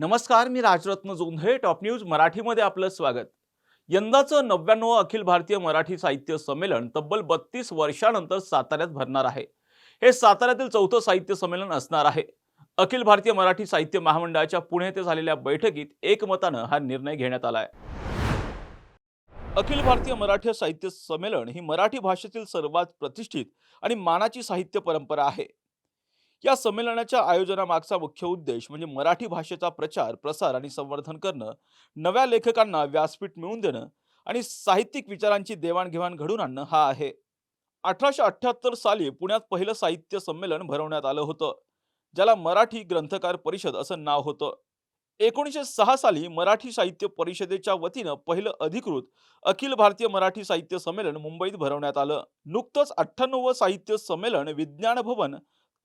नमस्कार मी Rajratna Jondhale top news मराठीमध्ये आपलं स्वागत. यंदाचं नव्याण्णव अखिल भारतीय मराठी साहित्य संमेलन तब्बल बत्तीस वर्षानंतर साताऱ्यात भरणार आहे. हे साताऱ्यातील चौथं साहित्य संमेलन असणार आहे. अखिल भारतीय मराठी साहित्य महामंडळाच्या पुणे येथे झालेल्या बैठकीत एकमतानं हा निर्णय घेण्यात आला आहे. अखिल भारतीय मराठी साहित्य संमेलन ही मराठी भाषेतील सर्वात प्रतिष्ठित आणि मानाची साहित्य परंपरा आहे. या संमेलनाच्या आयोजनामागचा मुख्य उद्देश म्हणजे मराठी भाषेचा प्रचार प्रसार आणि संवर्धन करणं नव्या लेखकांना व्यासपीठ मिळवून देणं आणि साहित्यिक विचारांची देवाणघेवाण घडून आणणं हा आहे. अठराशे अठ्याहत्तर साली पुण्यात पहिलं साहित्य संमेलन भरवण्यात आलं होतं ज्याला मराठी ग्रंथकार परिषद असं नाव होतं. एकोणीसशे सहा साली मराठी साहित्य परिषदेच्या वतीनं पहिलं अधिकृत अखिल भारतीय मराठी साहित्य संमेलन मुंबईत भरवण्यात आलं. नुकतंच अठ्ठ्याण्णव साहित्य संमेलन विज्ञान भवन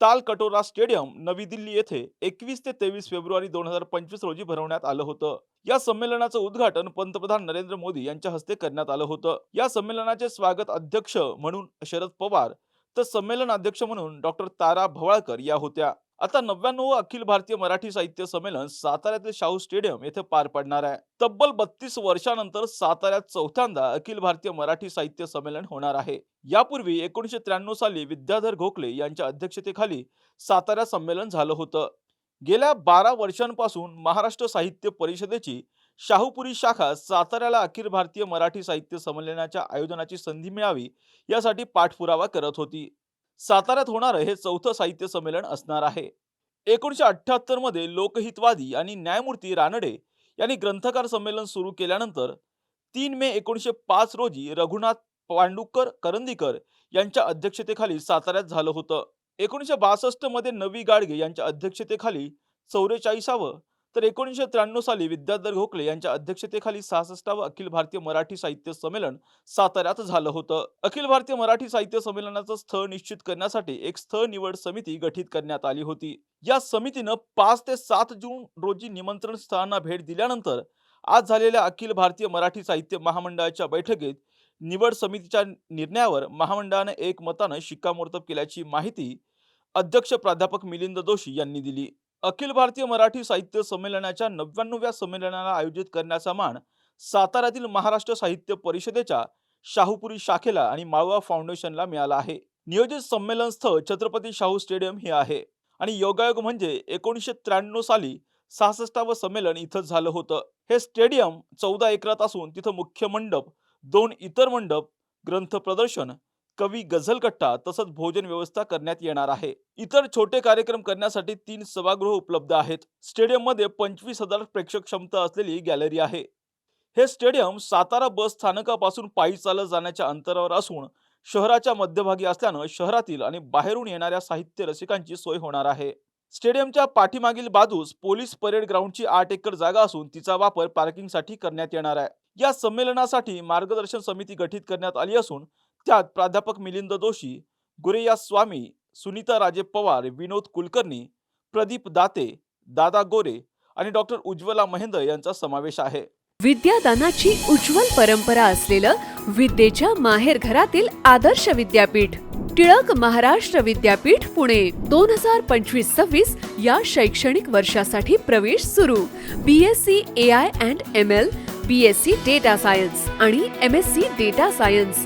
ताल कटोरा स्टेडियम नवी दिल्ली येथे एकवीस ते तेवीस फेब्रुवारी दोन हजार पंचवीस रोजी भरवण्यात आलं होतं. या संमेलनाचं उद्घाटन पंतप्रधान नरेंद्र मोदी यांच्या हस्ते करण्यात आलं होतं. या संमेलनाचे स्वागत अध्यक्ष म्हणून शरद पवार तर संमेलन अध्यक्ष म्हणून डॉक्टर तारा भवाळकर या होत्या. आता नव्याण्णव अखिल भारतीय मराठी साहित्य संमेलन साताऱ्यातील शाहू स्टेडियम येथे पार पडणार आहे. तब्बल बत्तीस वर्षानंतर साताऱ्यात चौथ्यांदा अखिल भारतीय मराठी साहित्य संमेलन होणार आहे. यापूर्वी एकोणीसशे त्र्याण्णव साली विद्याधर गोखले यांच्या अध्यक्षतेखाली सातारा संमेलन झालं होतं. गेल्या बारा वर्षांपासून महाराष्ट्र साहित्य परिषदेची शाहूपुरी शाखा साताऱ्याला अखिल भारतीय मराठी साहित्य संमेलनाच्या आयोजनाची संधी मिळावी यासाठी पाठपुरावा करत होती. साताऱ्यात होणारं हे चौथं साहित्य संमेलन असणार आहे. एकोणीसशे अठ्ठ्याहत्तरमध्ये लोकहितवादी आणि न्यायमूर्ती रानडे यांनी ग्रंथकार संमेलन सुरू केल्यानंतर तीन मे एकोणीसशे पाच रोजी रघुनाथ पांडुकर करंदीकर यांच्या अध्यक्षतेखाली साताऱ्यात झालं होतं. एकोणीसशे बासष्टमध्ये नवी गाडगे यांच्या अध्यक्षतेखाली चौवेचाळीसावं तर एकोणीसशे त्र्याण्णव साली विद्याधर गोखले यांच्या अध्यक्षतेखाली सहासष्टावं अखिल भारतीय मराठी साहित्य संमेलन साताऱ्यात झालं होतं. अखिल भारतीय मराठी साहित्य संमेलनाचं स्थळ निश्चित करण्यासाठी एक स्थळ निवड समिती गठीत करण्यात आली होती. या समितीनं पाच ते सात जून रोजी निमंत्रण स्थळांना भेट दिल्यानंतर आज झालेल्या अखिल भारतीय मराठी साहित्य महामंडळाच्या बैठकीत निवड समितीच्या निर्णयावर महामंडळानं एकमतानं शिक्कामोर्तब केल्याची माहिती अध्यक्ष प्राध्यापक मिलिंद जोशी यांनी दिली. अखिल भारतीय मराठी साहित्य संमेलनाच्या नव्याण्णव्या संमेलनाला आयोजित करण्याचा मान साताऱ्यातील महाराष्ट्र साहित्य परिषदेच्या शाहूपुरी शाखेला आणि माळवा फाउंडेशनला मिळाला आहे. नियोजित संमेलन स्थळ छत्रपती शाहू स्टेडियम हे आहे आणि योगायोग म्हणजे एकोणीसशे त्र्याण्णव साली सहासष्टावं संमेलन इथं झालं होतं. हे स्टेडियम चौदा एकरात असून तिथं मुख्य मंडप दोन इतर मंडप ग्रंथ प्रदर्शन कवी गझलकट्टा तसंच भोजन व्यवस्था करण्यात येणार आहे. इतर छोटे कार्यक्रम करण्यासाठी तीन सभागृह उपलब्ध आहेत. स्टेडियममध्ये पंचवीस हजार प्रेक्षक क्षमता असलेली गॅलरी आहे. हे स्टेडियम सातारा बस स्थानकापासून पायी चालत जाण्याच्या अंतरावर असून शहराच्या मध्यभागी असल्यानं शहरातील आणि बाहेरून येणाऱ्या साहित्य रसिकांची सोय होणार आहे. स्टेडियमच्या पाठीमागील बाजूस पोलीस परेड ग्राउंडची आठ एकर जागा असून तिचा वापर पार्किंगसाठी करण्यात येणार आहे. या संमेलनासाठी मार्गदर्शन समिती गठीत करण्यात आली असून त्यात प्राध्यापक मिलिंद जोशी गुरेया स्वामी सुनीता राजे पवार विनोद कुलकर्णी प्रदीप दाते दादा गोरे आणि डॉक्टर उज्ज्वला महेंद्र यांचा समावेश आहे. विद्यादानाची उज्ज्वल परंपरा असलेलं विद्येच्या माहेरघरातील आदर्श विद्यापीठ टिळक महाराष्ट्र विद्यापीठ पुणे दोन हजार पंचवीस सव्वीस या शैक्षणिक वर्षासाठी प्रवेश सुरू. B S C A I and M L B S C data science आणि M S C data science